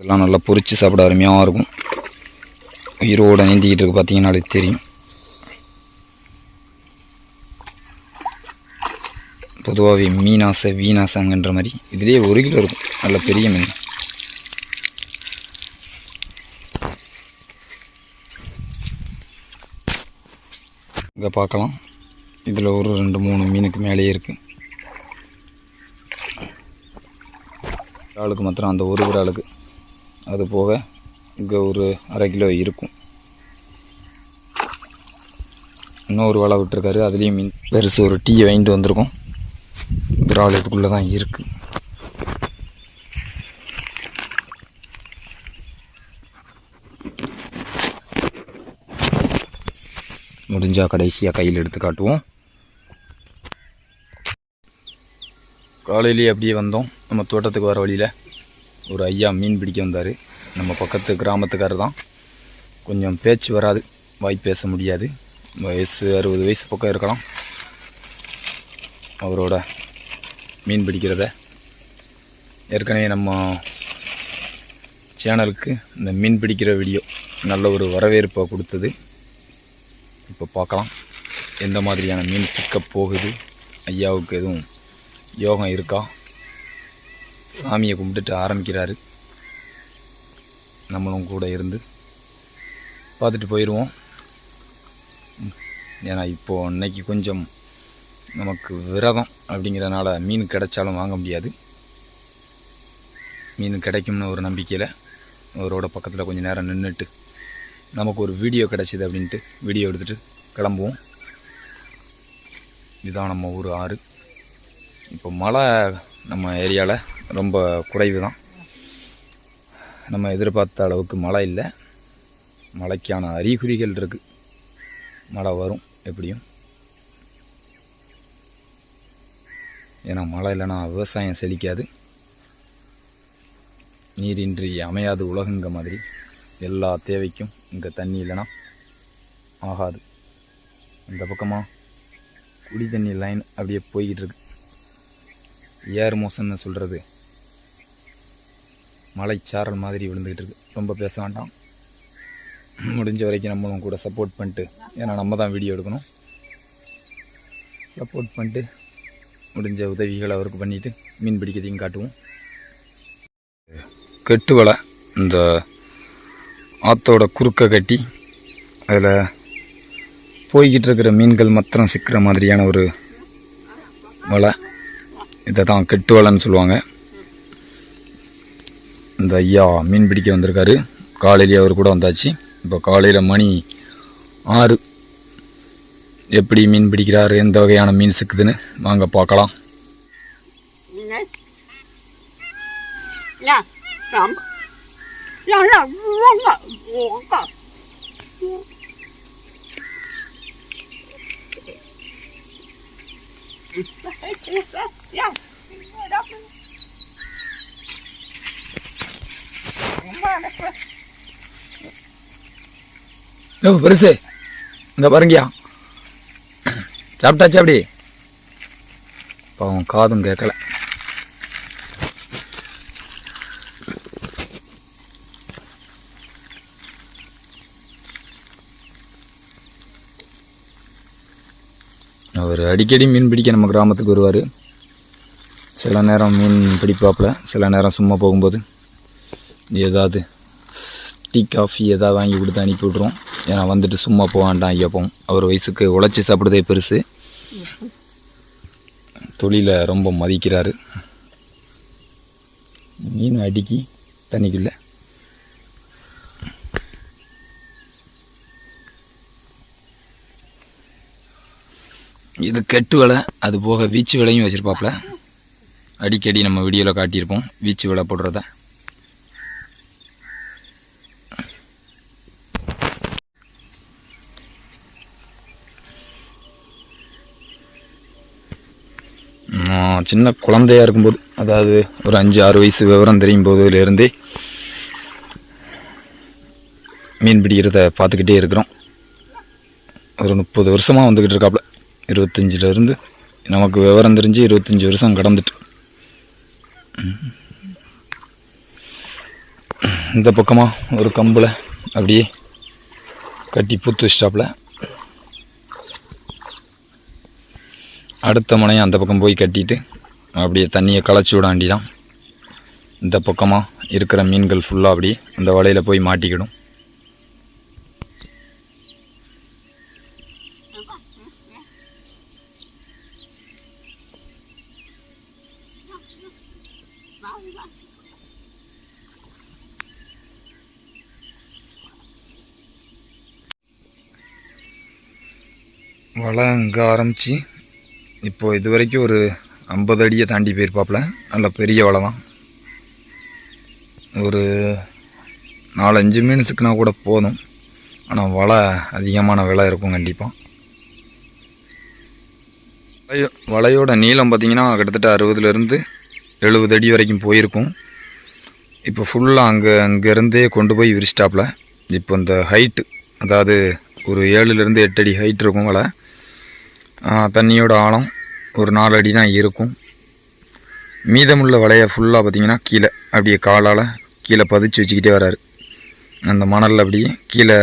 இதெல்லாம் நல்லா பொறிச்சு சாப்பிட அருமையாக இருக்கும். உயிரோட நீந்திக்கிட்டு இருக்கு பார்த்தீங்கன்னாலே தெரியும். பொதுவாகவே மீனாசை வீணாசங்கன்ற மாதிரி இதுலேயே ஒரு கிலோ இருக்கும். நல்ல பெரிய மீன். இங்கே பார்க்கலாம். இதில் ஒரு ரெண்டு மூணு மீனுக்கு மேலேயே இருக்குது ஆளுக்கு மாத்திரம் அந்த ஒரு ஆளுக்கு அது போக இங்கே ஒரு அரை கிலோ இருக்கும். இன்னொரு வலை விட்டுருக்காரு. அதுலேயும் மீன். பெருசு ஒரு டீயை வாங்கிட்டு வந்திருக்கோம். விரால் இதுக்குள்ளே தான் இருக்குது முடிஞ்சால் கடைசியாக கையில் எடுத்து காட்டுவோம். காலையிலேயே அப்படியே வந்தோம். நம்ம தோட்டத்துக்கு வர வழியில். ஒரு ஐயா மீன் பிடிக்க வந்தார். நம்ம பக்கத்து கிராமத்துக்காரர் தான் கொஞ்சம் பேச்சு வராது. வாய் பேச முடியாது. வயசு அறுபது வயசு பக்கம் இருக்கலாம். அவரோட மீன் பிடிக்கிறத ஏற்கனவே நம்ம சேனலுக்கு இந்த மீன் பிடிக்கிற வீடியோ நல்ல ஒரு வரவேற்பை கொடுத்தது. இப்போ பார்க்கலாம். எந்த மாதிரியான மீன் சிக்க போகுது? ஐயாவுக்கு எதுவும் யோகம் இருக்கா? சாமியை கும்பிட்டுட்டு ஆரம்பிக்கிறாரு. நம்மளும் கூட இருந்து பார்த்துட்டு போயிடுவோம் ஏன்னா இப்போது அன்னைக்கு கொஞ்சம் நமக்கு விரதம் அப்படிங்கிறனால மீன் கிடைச்சாலும் வாங்க முடியாது. மீன் கிடைக்கும்னு ஒரு நம்பிக்கையில் அவரோட பக்கத்தில் கொஞ்சம் நேரம் நின்றுட்டு நமக்கு ஒரு வீடியோ கிடச்சிது அப்படின்ட்டு வீடியோ எடுத்துகிட்டு கிளம்புவோம். இதுதான் நம்ம ஊர் ஆறு. இப்போ மழை நம்ம ஏரியாவில் ரொம்ப குறைவு தான் நம்ம எதிர்பார்த்த அளவுக்கு மழை இல்லை. மழைக்கான அறிகுறிகள் இருக்குது மழை வரும் எப்படியும். ஏன்னா மழை இல்லைன்னா விவசாயம் செழிக்காது. நீரின்றி அமையாது உலகங்க மாதிரி. எல்லா தேவைக்கும் இங்கே தண்ணி இல்லைன்னா ஆகாது. இந்த பக்கமாக குடி தண்ணி லைன் அப்படியே போய்கிட்டு இருக்கு. ஏர் மோசன்னு சொல்கிறது மலைச்சாரல் மாதிரி விழுந்துக்கிட்டு இருக்கு ரொம்ப பேச வேண்டாம். முடிஞ்ச வரைக்கும் நம்மளும் கூட சப்போர்ட் பண்ணிட்டு ஏன்னா நம்ம தான் வீடியோ எடுக்கணும். சப்போர்ட் பண்ணிட்டு முடிஞ்ச உதவிகளை அவருக்கு பண்ணிவிட்டு மீன் பிடிக்கிறதையும் காட்டுவோம். கெட்டு வலை இந்த ஆற்றோட குறுக்க கட்டி அதில் போய்கிட்டு இருக்கிற மீன்கள் மாத்திரம் சிக்கிற மாதிரியான ஒரு வலை. இதை தான் கெட்டு வலைன்னு சொல்லுவாங்க. இந்த ஐயா மீன் பிடிக்க வந்திருக்காரு. காலையிலேயே அவர் கூட வந்தாச்சு. இப்போ காலையில் மணி ஆறு. எப்படி மீன் பிடிக்கிறாரு எந்த வகையான மீன் சிக்குதுன்னு வாங்க பார்க்கலாம். Yeah. ஓ பெருசு. இந்த பாருங்கயா சாப்பிட்டாச்சா அப்படி? பாவம் காதும் கேட்கல அவர் அடிக்கடி மீன் பிடிக்க நம்ம கிராமத்துக்கு வருவார். சில நேரம் மீன் பிடிப்பாப்பில் சில நேரம் சும்மா போகும்போது. ஏதாவது டீ காஃபி ஏதாவது வாங்கி கொடுத்து அனுப்பி விட்ருவோம் ஏன்னா வந்துட்டு சும்மா போகாண்டாம் கேட்போம் அவர் வயசுக்கு உழைச்சி சாப்பிடுதே பெருசு. தொழிலை ரொம்ப மதிக்கிறாரு. மீன் அடிக்கி தண்ணிக்குள்ள. இது கெட்டு வலை அது போக வீச்சு விலையும் வச்சுருப்பாப்புல. அடிக்கடி நம்ம வீடியோவில் காட்டியிருப்போம். வீச்சு விலை போடுறத. நான் சின்ன குழந்தையா இருக்கும்போது அதாவது ஒரு அஞ்சு ஆறு வயசு விவரம் தெரியும் போதுலேருந்தே மீன் பிடிக்கிறத பார்த்துக்கிட்டே இருக்கிறோம். ஒரு முப்பது வருஷமாக வந்துக்கிட்டு இருக்காப்புல. இருபத்தஞ்சிலேருந்து நமக்கு விவரம் தெரிஞ்சு இருபத்தஞ்சி வருஷம் கடந்துட்டு. இந்த பக்கமாக ஒரு கம்பில் அப்படியே கட்டி பூத்து வச்சிட்டாப்புல. அடுத்த முனையும் அந்த பக்கம் போய் கட்டிட்டு அப்படியே தண்ணியை களைச்சி விட வேண்டிதான். இந்த பக்கமாக இருக்கிற மீன்கள் ஃபுல்லாக அப்படியே அந்த வலையில் போய் மாட்டிக்கிடும். வலை அங்கே ஆரம்பித்து இப்போது இது வரைக்கும் ஒரு ஐம்பது அடியை தாண்டி போயிருப்பாப்புல. நல்ல பெரிய வலை தான் ஒரு நாலஞ்சு மீன்ஸுக்குனா கூட போதும். ஆனால் வலை அதிகமான விலை இருக்கும் கண்டிப்பாக வலையோ வலையோட நீளம் பார்த்திங்கன்னா கிட்டத்தட்ட அறுபதுலேருந்து எழுபது அடி வரைக்கும் போயிருக்கும். இப்போ ஃபுல்லாக அங்கே அங்கேருந்தே கொண்டு போய் விரிச்சிட்டாப்புல. இப்போ இந்த ஹைட்டு அதாவது ஒரு ஏழுலேருந்து எட்டு அடி ஹைட் இருக்கும் வலை. தண்ணியோட ஆழம் ஒரு நாலு அடி தான் இருக்கும். மீதமுள்ள வலையை ஃபுல்லாக பார்த்தீங்கன்னா கீழே அப்படியே காலால் கீழே பதிச்சு வச்சுக்கிட்டே வராரு. அந்த மணலில் அப்படியே கீழே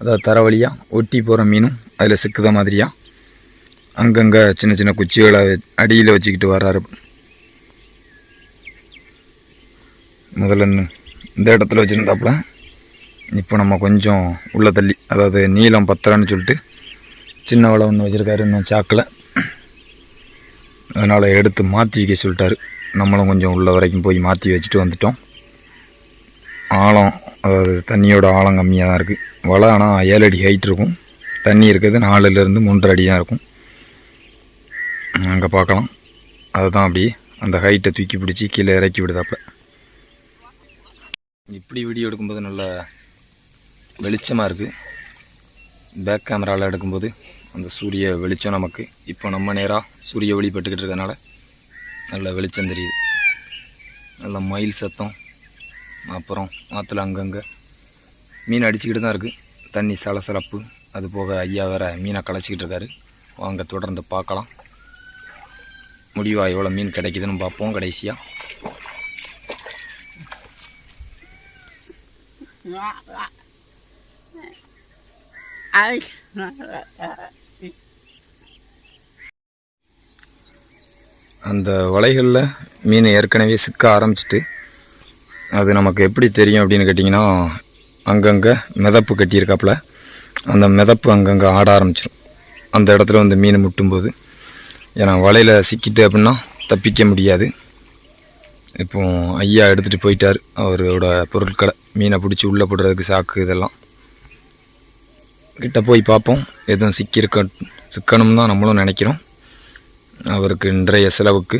அதாவது தர வழியாக ஒட்டி போகிற மீனும் அதில் சிக்குத மாதிரியாக அங்கங்கே சின்ன சின்ன குச்சிகளை அடியில் வச்சுக்கிட்டு வர்றாரு முதல்ல இந்த- இடத்துல வச்சுருந்தாப்புல இப்போ நம்ம கொஞ்சம் உள்ள தள்ளி அதாவது நீளம் பத்தரைன்னு சொல்லிட்டு சின்ன வலை ஒன்று வச்சுருக்காரு இன்னும் சாக்கில். அதனால் எடுத்து மாற்றி வைக்க சொல்லிட்டாரு. நம்மளும் கொஞ்சம் உள்ள வரைக்கும் போய் மாற்றி வச்சுட்டு வந்துட்டோம். ஆழம் அதாவது தண்ணியோட ஆழம் கம்மியாக தான் இருக்குது வலை ஆனால் ஏழு அடி ஹைட் இருக்கும். தண்ணி இருக்கிறது நாலுலேருந்து மூன்றரை அடி தான் இருக்கும். அங்கே பார்க்கலாம். அதுதான் அப்படியே அந்த ஹைட்டை தூக்கி பிடிச்சி கீழே இறக்கி விடுதாப்புல. இப்படி வீடியோ எடுக்கும்போது நல்ல வெளிச்சமாக இருக்குது பேக் கேமராவில் எடுக்கும்போது அந்த சூரிய வெளிச்சம் நமக்கு இப்போ நம்ம நேராக சூரிய ஒளி பட்டுக்கிட்டு நல்ல வெளிச்சம் தெரியுது. நல்ல மயில் சத்தம் அப்புறம் ஆற்றுல அங்கங்கே மீன் அடிச்சுக்கிட்டு தான் இருக்குது தண்ணி சலசலப்பு அது போக ஐயா வேற மீனை களைச்சிக்கிட்டு இருக்காரு. வாங்க தொடர்ந்து பார்க்கலாம். முடிவாக எவ்வளோ மீன் கிடைக்குதுன்னு பார்ப்போம் கடைசியாக Ai. அந்த வலைகளில் மீன் ஏற்கனவே சிக்க ஆரம்பிச்சிட்டு அது நமக்கு எப்படி தெரியும் அப்படின்னு கேட்டிங்கன்னா அங்கங்கே மிதப்பு கட்டியிருக்காப்புல அந்த மிதப்பு அங்கங்கே ஆட ஆரம்பிச்சிடும் அந்த இடத்துல வந்து மீன் முட்டும்போது. ஏன்னா வலையில் சிக்கிட்டு அப்படின்னா தப்பிக்க முடியாது. இப்போ ஐயா எடுத்துகிட்டு போயிட்டார். அவரோட பொருட்களை மீனை பிடிச்சி உள்ளே போடுறதுக்கு சாக்கு இதெல்லாம். கிட்ட போய் பார்ப்போம். எதுவும் சிக்கியிருக்க சிக்கணும் தான் நம்மளும் நினைக்கிறோம். அவருக்கு இன்றைய செலவுக்கு.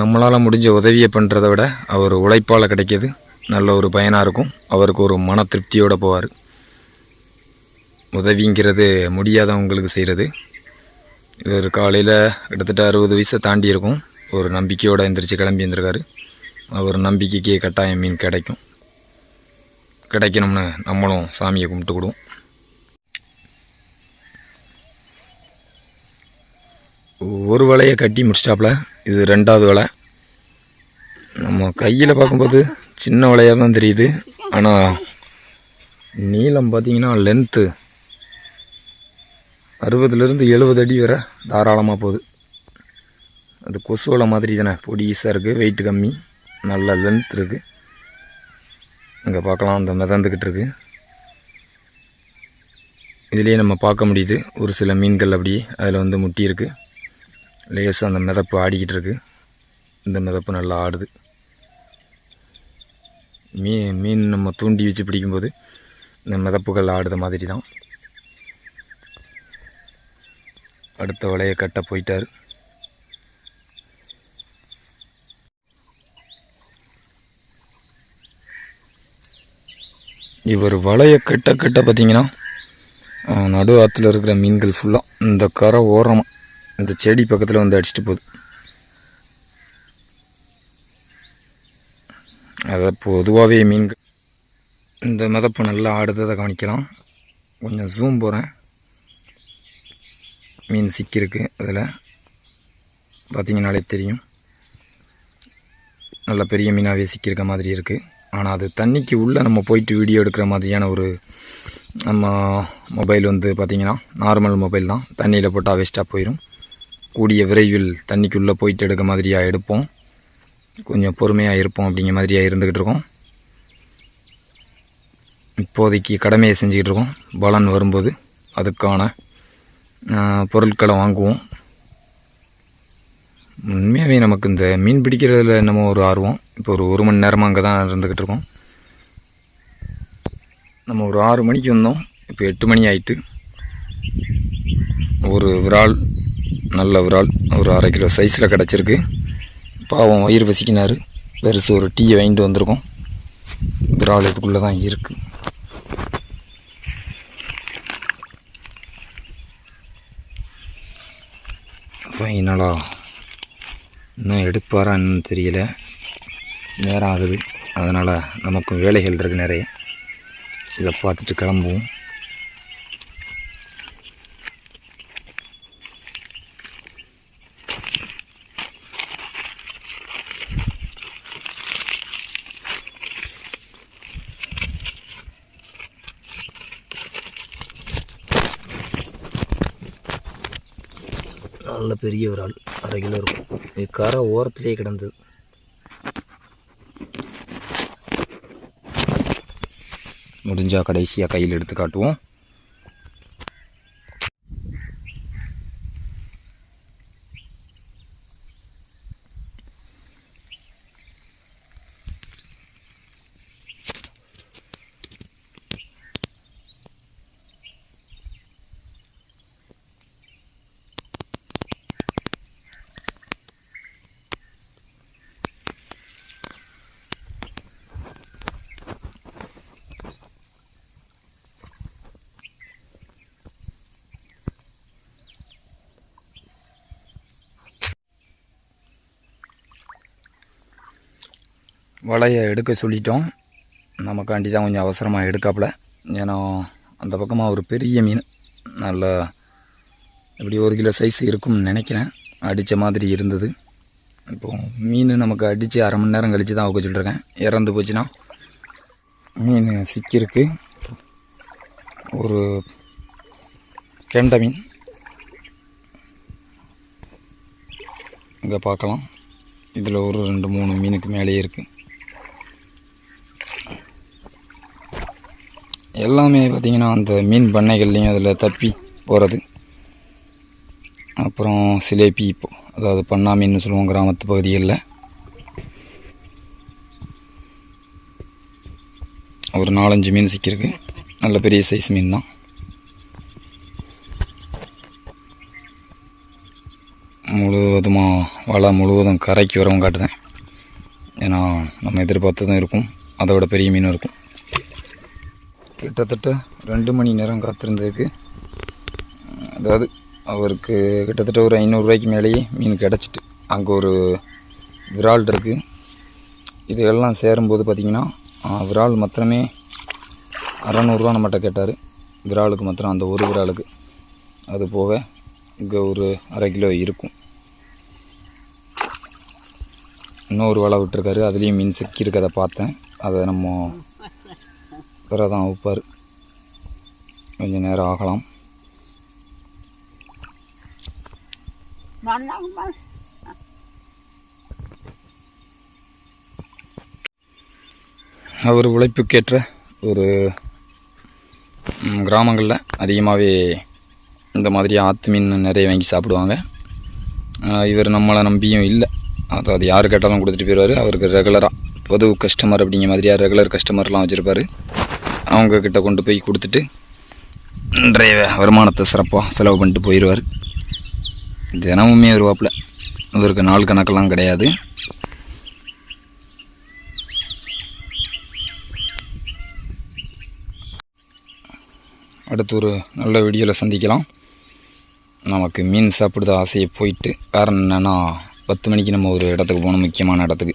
நம்மளால் முடிஞ்ச உதவியை பண்ணுறத விட அவர் உழைப்பால் கிடைக்கிது. நல்ல ஒரு பயனாக இருக்கும். அவருக்கு ஒரு மன திருப்தியோடு போவார். உதவிங்கிறது முடியாதவங்களுக்கு செய்கிறது இவர் காலையில் கிட்டத்தட்ட அறுபது வயசை தாண்டி இருக்கும். ஒரு நம்பிக்கையோடு எந்திரிச்சு கிளம்பி இருந்திருக்காரு அவர் நம்பிக்கைக்கே கட்டாயம் மீன் கிடைக்கும். கிடைக்கணும்னு நம்மளும் சாமியை கும்பிட்டுக்கிடுவோம் ஒரு வலையை கட்டி முடிச்சிட்டாப்புல இது ரெண்டாவது வலை. நம்ம கையில் பார்க்கும்போது சின்ன வலையாக தான் தெரியுது. ஆனால் நீளம் பார்த்திங்கன்னா லென்த்து அறுபதுலேருந்து எழுபது அடி வரை தாராளமாக போகுது. அது கொசு வலை மாதிரி தானே. பொடிசாக இருக்குது வெயிட் கம்மி. நல்ல லென்த் இருக்குது அங்கே பார்க்கலாம். அந்த மிதந்துக்கிட்டு இருக்கு. இதுலேயே நம்ம பார்க்க முடியுது. ஒரு சில மீன்கள் அப்படியே அதில் வந்து முட்டி இருக்குது லேசாக அந்த மிதப்பு ஆடிக்கிட்டு இருக்குது இந்த மிதப்பு நல்லா ஆடுது. மீன் மீன் நம்ம தூண்டி வச்சு பிடிக்கும்போது இந்த மிதப்புகள் ஆடுத மாதிரி தான். அடுத்த வலையை கட்ட போயிட்டார். இவர் வலையை கட்ட கட்ட பார்த்திங்கன்னா நடு ஆற்றுல இருக்கிற மீன்கள் ஃபுல்லாக இந்த கரை ஓரமாக இந்த செடி பக்கத்தில் வந்து அடிச்சிட்டு போகுது அதை பொதுவாகவே மீன்கள் இந்த மிதப்பு நல்லா ஆடுறதை கவனிக்கலாம். கொஞ்சம் ஜூம் போகிறேன் மீன் சிக்கியிருக்கு அதில். பார்த்தீங்கனாலே தெரியும். நல்ல பெரிய மீனாகவே சிக்கியிருக்க மாதிரி இருக்குது ஆனால் அது தண்ணிக்கு உள்ளே நம்ம போயிட்டு வீடியோ எடுக்கிற மாதிரியான ஒரு நம்ம மொபைல் வந்து பார்த்திங்கன்னா நார்மல் மொபைல் தான். தண்ணியில் போட்டால் வேஸ்ட்டாக போயிடும் கூடிய விரைவில் தண்ணிக்குள்ளே போயிட்டு எடுக்க மாதிரியாக எடுப்போம். கொஞ்சம் பொறுமையாக இருப்போம் அப்படிங்கிற மாதிரியாக இருந்துக்கிட்டு இருக்கோம். இப்போதைக்கு கடமையை செஞ்சுக்கிட்டு இருக்கோம். பலன் வரும்போது அதுக்கான பொருட்களை வாங்குவோம். உண்மையாகவே நமக்கு இந்த மீன் பிடிக்கிறதுல என்னமோ ஒரு ஆர்வம். இப்போ ஒரு ஒரு மணி நேரமாக அங்கே தான் இருந்துக்கிட்டு இருக்கோம். நம்ம ஒரு ஆறு மணிக்கு வந்தோம். இப்போ எட்டு மணி ஆயிட்டு. ஒரு விரால் நல்ல ஒரு ஆள் ஒரு அரை கிலோ சைஸில் கிடச்சிருக்கு. பாவம் வயிறு பசிக்கினார். பெருசு ஒரு டீயை வாங்கிட்டு வந்திருக்கோம். விரால் இதுக்குள்ளே தான் இருக்குது ஃபைனலாக இன்னும் எடுப்பாரா என்னன்னு தெரியல. நேரம் ஆகுது. அதனால் நமக்கும் வேலைகள் இருக்குது நிறைய. இதை பார்த்துட்டு கிளம்புவோம். நல்ல பெரிய ஒரு ஆள். அரை கிலோ இருக்கும். இது கரை ஓரத்துலேயே கிடந்தது. முடிஞ்சால் கடைசியாக கையில் எடுத்து காட்டுவோம். வலையை எடுக்க சொல்லிட்டோம். நமக்காண்டி தான் கொஞ்சம் அவசரமாக எடுக்காப்புல. ஏன்னா அந்த பக்கமாக ஒரு பெரிய மீன். நல்ல இப்படி ஒரு கிலோ சைஸ் இருக்கும்னு நினைக்கிறேன். அடித்த மாதிரி இருந்தது. இப்போது மீன் நமக்கு அடித்து அரை மணி நேரம் கழித்து தான் வைக்க சொல்லியிருக்கேன் இறந்து போச்சுன்னா மீன் சிக்கியிருக்கு. ஒரு கெண்டை மீன். இங்கே பார்க்கலாம். இதில் ஒரு ரெண்டு மூணு மீனுக்கு மேலேயே இருக்குது எல்லாமே பார்த்திங்கன்னா அந்த மீன் பண்ணைகள்லேயும் அதில் தப்பி போகிறது. அப்புறம் சிலேபி இப்போ அதாவது பண்ணா மீன் சொல்லுவோம் கிராமத்து பகுதிகளில். ஒரு நாலஞ்சு மீன் சிக்கியிருக்கு. நல்ல பெரிய சைஸ் மீன் தான். முழுவதுமாக வலை முழுவதும் கரைக்கு வரவும் காட்டுதேன். ஏன்னா நம்ம எதிர்பார்த்ததும் இருக்கும். அதை விட பெரிய மீனும் இருக்கும். கிட்டத்தட்ட ரெண்டு மணி நேரம் காத்திருந்ததுக்கு அதாவது அவருக்கு கிட்டத்தட்ட ஒரு ஐநூறுரூவாய்க்கு மேலேயே மீன் கிடச்சிட்டு அங்கே ஒரு விரால் இருக்குது இதெல்லாம் சேரும்போது பார்த்திங்கன்னா விரால் மாத்திரமே அறநூறுவா நம்மகிட்ட கேட்டார். விராலுக்கு மாத்திரம் அந்த ஒரு விராலுக்கு. அது போக இங்கே ஒரு அரை கிலோ இருக்கும். இன்னொரு வலை விட்டுருக்காரு. அதுலேயும் மீன் சிக்கியிருக்கதை பார்த்தேன். அதை நம்ம பிற தான் வைப்பார் கொஞ்சம் நேரம் ஆகலாம். அவர் உழைப்புக்கேற்ற ஒரு கிராமங்களில் அதிகமாகவே இந்த மாதிரி ஆற்று மீன் நிறைய வாங்கி சாப்பிடுவாங்க. இவர் நம்மளை நம்பியும் இல்லை. அதாவது யார் கேட்டாலும் கொடுத்துட்டு போயிடுவார். அவருக்கு ரெகுலராக பொது கஸ்டமர் அப்படிங்கிற மாதிரியா ரெகுலர் கஸ்டமர்லாம் வச்சுருப்பார். அவங்கக்கிட்ட கொண்டு போய் கொடுத்துட்டு இன்றைய வருமானத்தை சிறப்பாக செலவு பண்ணிட்டு போயிடுவார் தினமுமே வருவாப்பில். இவருக்கு நாள் கணக்கெல்லாம் கிடையாது. அடுத்து ஒரு நல்ல வீடியோவில் சந்திக்கலாம். நமக்கு மீன் சாப்பிடுத ஆசையை போயிட்டு காரணம் என்னென்னா பத்து மணிக்கு நம்ம ஒரு இடத்துக்கு போகணும் முக்கியமான இடத்துக்கு.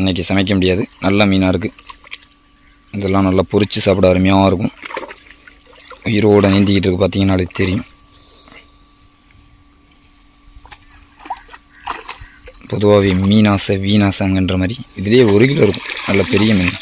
இன்றைக்கி சமைக்க முடியாது. நல்ல மீனாக இருக்குது இதெல்லாம் நல்லா பொரித்து சாப்பிட அருமையாக இருக்கும். உயிரோடு நீந்திக்கிட்டு இருக்கு அது தெரியும். பொதுவாகவே மீனாசை வீணாசைங்கன்ற மாதிரி இதுலேயே ஒரு கிலோ இருக்கும். நல்ல பெரிய மீன்.